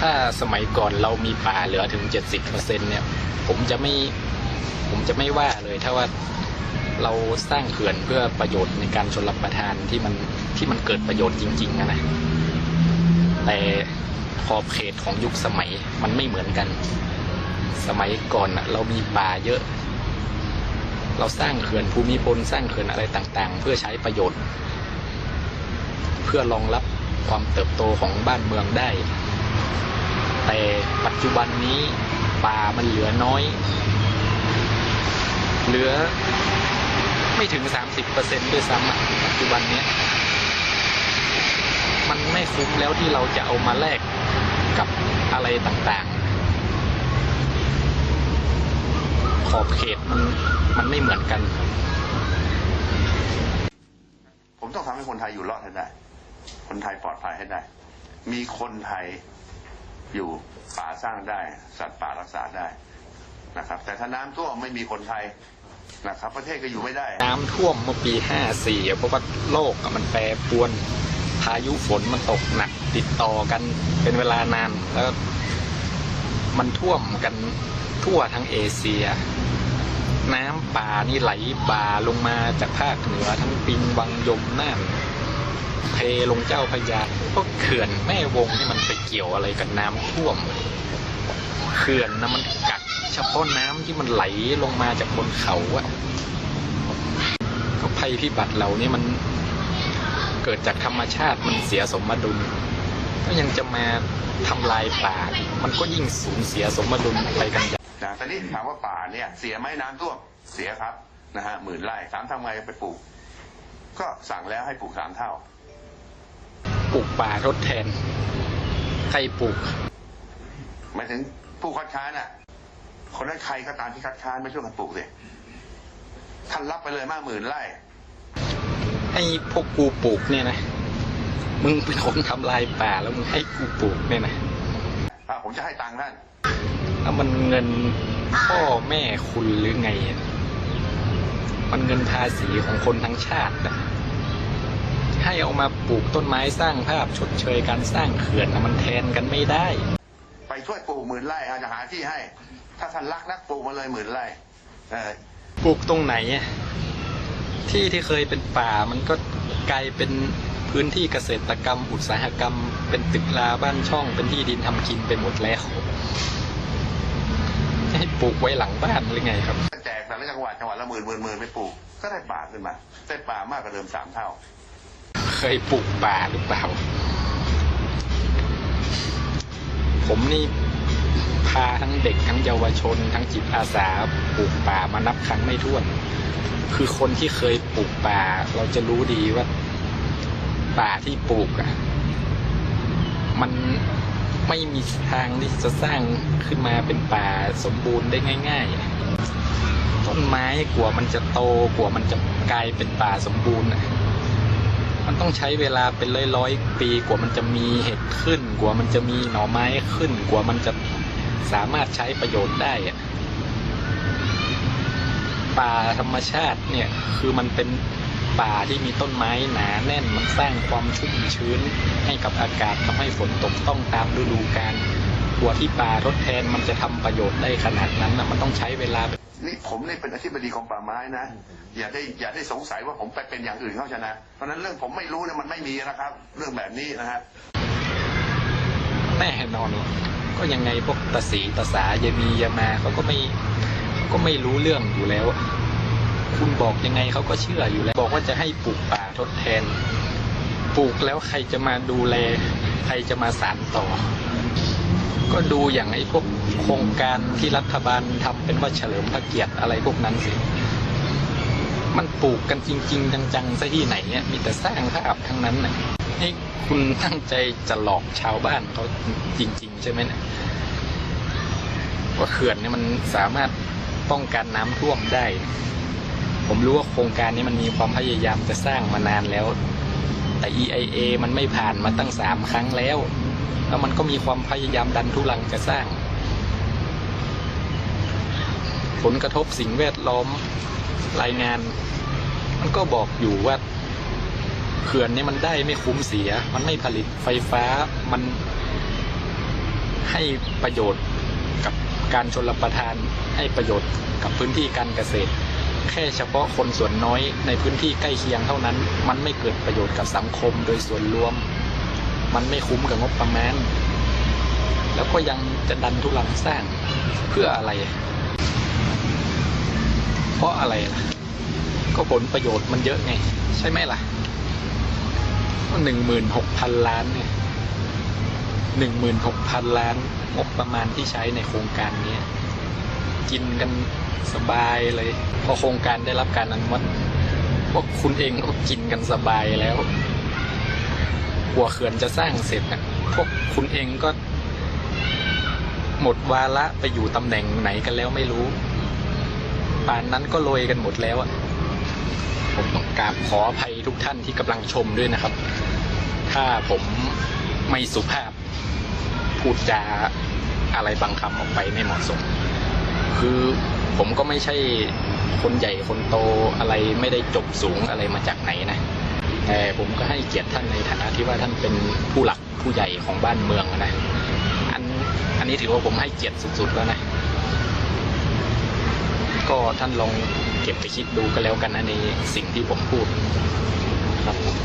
ถ้าสมัยก่อนเรามีป่าเหลือถึง 70%เนี่ย ผมจะไม่ผมจะไม่ว่าเลยถ้าว่าเราสร้างเขื่อนเพื่อประโยชน์ในการชนรับประทานที่มันที่มันเกิดประโยชน์จริงๆอะนะแต่ขอบเขตของยุคสมัยมันไม่เหมือนกัน สมัยก่อนเรามีป่าเยอะ เราสร้างเขื่อนภูมิพลสร้างเขื่อนอะไรต่างๆ เพื่อใช้ประโยชน์ เพื่อรองรับความเติบโตของบ้านเมืองได้ แต่ปัจจุบันนี้ป่ามันเหลือน้อย เหลือไม่ถึง 30%ด้วยซ้ำปัจจุบันเนี้ยมันไม่คุ้มแล้วที่เราจะเอามาแลกกับอะไรต่างๆ ขอบเขตมันมันไม่เหมือนกัน ผมต้องทำให้คนไทยอยู่รอดให้ได้ คนไทยปลอดภัยให้ได้ มีคนไทย อยู่ป่าสร้างได้ สัตว์ป่ารักษาได้นะครับ แต่ถ้าน้ำท่วมไม่มีคนไทยนะครับ ประเทศก็อยู่ไม่ได้ น้ำท่วมเมื่อปี54อะเพราะว่าโลกมันแปรปรวนพายุฝนมันตกหนักติดต่อกันเป็นเวลานานแล้วมันท่วมกันทั่วทั้งเอเชีย น้ำป่านี่ไหลบ่าลงมาจากภาคเหนือทั้งปิงวังยมน่าน เทลงเจ้าพระยาก็เขื่อนแม่วงนี่มันไปเกี่ยวอะไรกับน้ำท่วมเขื่อนนะมันกักเฉพาะน้ำที่มันไหลลงมาจากบนเขาอะก็ภัยพิบัติเหล่านี้มันเกิดจากธรรมชาติมันเสียสมดุล ก็ยังจะมาทำลายป่า มันก็ยิ่งสูญเสียสมดุลไปกันใหญ่นะแต่นี่ถามว่าป่าเนี่ย เสียไหมน้ำท่วมเสียครับนะฮะหมื่นไร่สามทำไงไปปลูก ก็สั่งแล้วให้ปลูกสามเท่า ปลูกป่าทดแทน ใครปลูกหมายถึงผู้คัดค้านอะ คนนั้นใครก็ตามที่คัดค้านไม่ช่วยกันปลูกสิท่านรับไปเลยมากหมื่นไร่ให้พวกกูปลูกเนี่ยนะ มึงเป็นคนทำลายป่าแล้วมึงให้กูปลูกเนี่ยนะอะผมจะให้ตังค์ท่านแล้วมันเงินพ่อแม่คุณหรือไงอะ มันเงินภาษีของคนทั้งชาติอะให้เอามาปลูกต้นไม้สร้างภาพชดเชยการสร้างเขื่อนนะมันแทนกันไม่ได้ ไปช่วยปลูกหมื่นไร่อาจะหาที่ให้ ถ้าท่านรักนักปลูกมาเลยหมื่นไร่เออปลูกตรงไหนอะที่ที่เคยเป็นป่ามันก็กลายเป็นพื้นที่เกษตรกรรม อุตสาหกรรม เป็นตึกราบ้านช่อง เป็นที่ดินทำกินไปหมดแล้วจะให้ปลูกไว้หลังบ้านหรือไงครับแจกแต่ละจั งหวัดจังหวัดละหมื่นหมื่นหมื่นไปปลูก ก็ได้ป่าขึ้นมาได้ป่ามากกว่าเดิมสามเท่า เคยปลูกป่าหรือเปล่า ผมนี่พาทั้งเด็กทั้งเยาวชน ทั้งจิตอาสาปลูกป่ามานับครั้งไม่ถ้วน คือคนที่เคยปลูกป่า เราจะรู้ดีว่า ป่าที่ปลูกอะ มันไม่มีทางที่จะสร้างขึ้นมาเป็นป่าสมบูรณ์ได้ง่าย ๆ ต้นไม้กว่ามันจะโตกว่ามันจะกลายเป็นป่าสมบูรณ์มันต้องใช้เวลาเป็นร้อยร้อยปีกว่ามันจะมีเห็ดขึ้น กว่ามันจะมีหน่อไม้ขึ้น กว่ามันจะสามารถใช้ประโยชน์ได้อะป่าธรรมชาติเนี่ยคือมันเป็นป่าที่มีต้นไม้หนาแน่นมันสร้างความชุ่มชื้นให้กับอากาศทำให้ฝนตกต้องตามฤดูกาลกว่าที่ป่าทดแทนมันจะทำประโยชน์ได้ขนาดนั้นนะมันต้องใช้เวลา นี่ผมนี่เป็นอธิบดีของป่าไม้นะ อย่าได้อย่าได้สงสัยว่าผมไปเป็นอย่างอื่นเขาชนะ เพราะนั้นเรื่องผมไม่รู้เนี่ยมันไม่มีนะครับ เรื่องแบบนี้นะฮะแน่นอนก็ยังไงพวกตาสีตาสายายมียายมาเขาก็ไม่เขาก็ไม่รู้เรื่องอยู่แล้ว คุณบอกยังไงเขาก็เชื่ออยู่แล้ว บอกว่าจะให้ปลูกป่าทดแทน ปลูกแล้วใครจะมาดูแล ใครจะมาสานต่อ ก็ดูอย่างไอ้พวกโครงการที่รัฐบาลทำเป็นว่าเฉลิมพระเกียรติอะไรพวกนั้นสิ มันปลูกกันจริง ๆ จังๆซะที่ไหนเนี่ยมีแต่สร้างภาพทั้งนั้นนะให้คุณตั้งใจจะหลอกชาวบ้านเขาจริง ๆ ใช่ไหมเนี่ยว่าเขื่อนเนี่ยมันสามารถป้องกันน้ำท่วมได้ ผมรู้ว่าโครงการนี้มันมีความพยายามจะสร้างมานานแล้ว แต่ EIA มันไม่ผ่านมาตั้งสามครั้งแล้ว แล้วมันก็มีความพยายามดันทุลังจะสร้าง ผลกระทบสิ่งแวดล้อมรายงาน มันก็บอกอยู่ว่าเขื่อนนี่มันได้ไม่คุ้มเสีย มันไม่ผลิตไฟฟ้ามันให้ประโยชน์กับการชนรับประทานให้ประโยชน์กับพื้นที่การเกษตร แค่เฉพาะคนส่วนน้อยในพื้นที่ใกล้เคียงเท่านั้น มันไม่เกิดประโยชน์กับสังคมโดยส่วนรวม มันไม่คุ้มกับงบประมาณ แล้วก็ยังจะดันทุลังสร้างเพื่ออะไร เพราะอะไรล่ะ ก็ผลประโยชน์มันเยอะไง ใช่ไหมล่ะก็หนึ่งหมื่นหกพันล้านเนี่ยหนึ่งหมื่นหกพันล้านงบประมาณที่ใช้ในโครงการนี้กินกันสบายเลย พอโครงการได้รับการอนุมัติพวกคุณเองก็กินกันสบายแล้ว กลัวเขื่อนจะสร้างเสร็จนะพวกคุณเองก็ หมดวาระไปอยู่ตำแหน่งไหนกันแล้วไม่รู้ ป่านนั้นก็โรยกันหมดแล้วอะผมต้องกราบขออภัยทุกท่านที่กำลังชมด้วยนะครับ ถ้าผมไม่สุภาพ พูดจาอะไรบางคำออกไปไม่เหมาะสม คือผมก็ไม่ใช่คนใหญ่คนโตอะไรไม่ได้จบสูงอะไรมาจากไหนนะ ผมก็ให้เกียรติท่านในฐานะที่ว่าท่านเป็นผู้หลักผู้ใหญ่ของบ้านเมืองนะอันอันนี้ถือว่าผมให้เกียรติสุดๆแล้วนะก็ท่านลองเก็บไปคิดดูก็แล้วกันนะในสิ่งที่ผมพูดครับผม